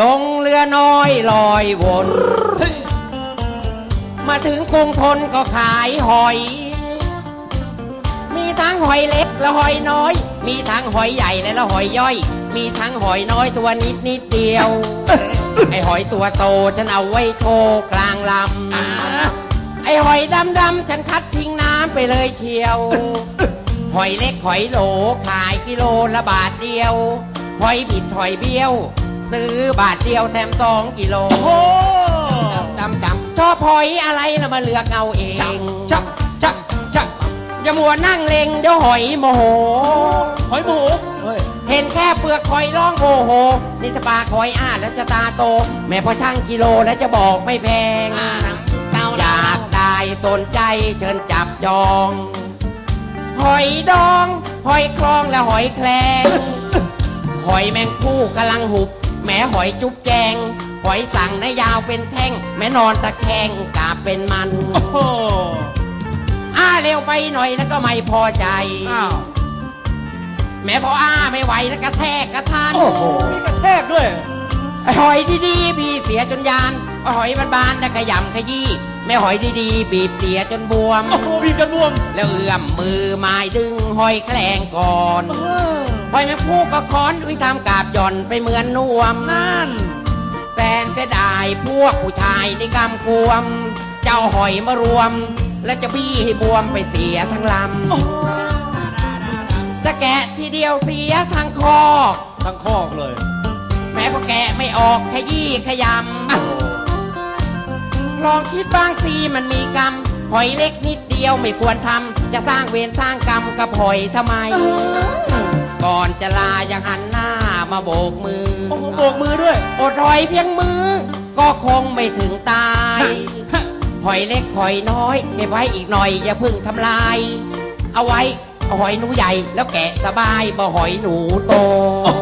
ลงเรือน้อยลอยวน มาถึงกรุงทนก็ขายหอย มีทั้งหอยเล็กและหอยน้อย มีทั้งหอยใหญ่และละหอยย่อย มีทั้งหอยน้อยตัวนิดนิดเดียว ไอหอยตัวโตฉันเอาไว้โชว์กลางลำ ไอหอยดำดำฉันคัดทิ้งน้ำไปเลยเชียว หอยเล็กหอยโหลขายกิโลละบาทเดียว หอยบิดหอยเบี้ยว ซื้อบาทเดียวแถมสองกิโลโอ้จำจำชอบหอยอะไรแล้วมาเลือกเอาเองจับจับจับอย่ามัวนั่งเลงเดี๋ยวหอยโมโห หอยหมูเฮ้ยเห็นแค่เปลือกหอยร้องโอ้โหนี่ถ้าปากหอยอ้าแล้วจะตาโต แม่พอช่างกิโลแล้วจะบอกไม่แพงเจ้าอยากได้สนใจเชิญจับจอง หอยดอง หอยคลองและหอยแคลงหอยแมงผู้กำลังหุบ แม้หอยจุ๊บแจงหอยสั่งนะยาวเป็นแท่ง แม้นอนตะแคงกาบเป็นมันโอ้โหอ้าเร็วไปหน่อยแล้วก็ไม่พอใจ อ้าวแม้พออ้าไม่ไหวแล้วกระแทกกระทานโอ้โห มีกระแทกด้วย ไอ้หอยดีๆพี่เสียจนยานไอ้หอยบานๆได้ขยำขยี้แม่หอยดีๆบีบเสียจนบวม โอ้โหบีบกันบวมแล้วเอื้อมมือไม้ดึงหอยแคลงก่อน เออ หอยแมงผู้ก็ค้อนอุ้ยทำกาบหย่อนไปเหมือนนวมนั่นแสนเสียดายพวกผู้ชายในกำกวม เจ้าหอยมารวม แล้วจะบี้ให้บวมไปเสียทั้งลโอ้โหำจะแกะทีเดียวเสียทั้งคอทั้งคอกเลย แม้พอแกะไม่ออกขยี้ขยำลองคิดบ้างสิมันมีกรรมหอยเล็กนิดเดียวไม่ควรทำจะสร้างเวรสร้างกรรมกับหอยทำไม ก่อนจะลายังหันหน้ามาโบกมือ โอ้โหโบกมือด้วย อดหอยเพียงมือ ก็คงไม่ถึงตายฮะหอยเล็กหอยน้อยเก็บไว้อีกหน่อยอย่าเพึ่งทำลาย เอาไว้เอาหอยหนูใหญ่แล้วแกะสบายบ่หอยหนูโตโอ้โห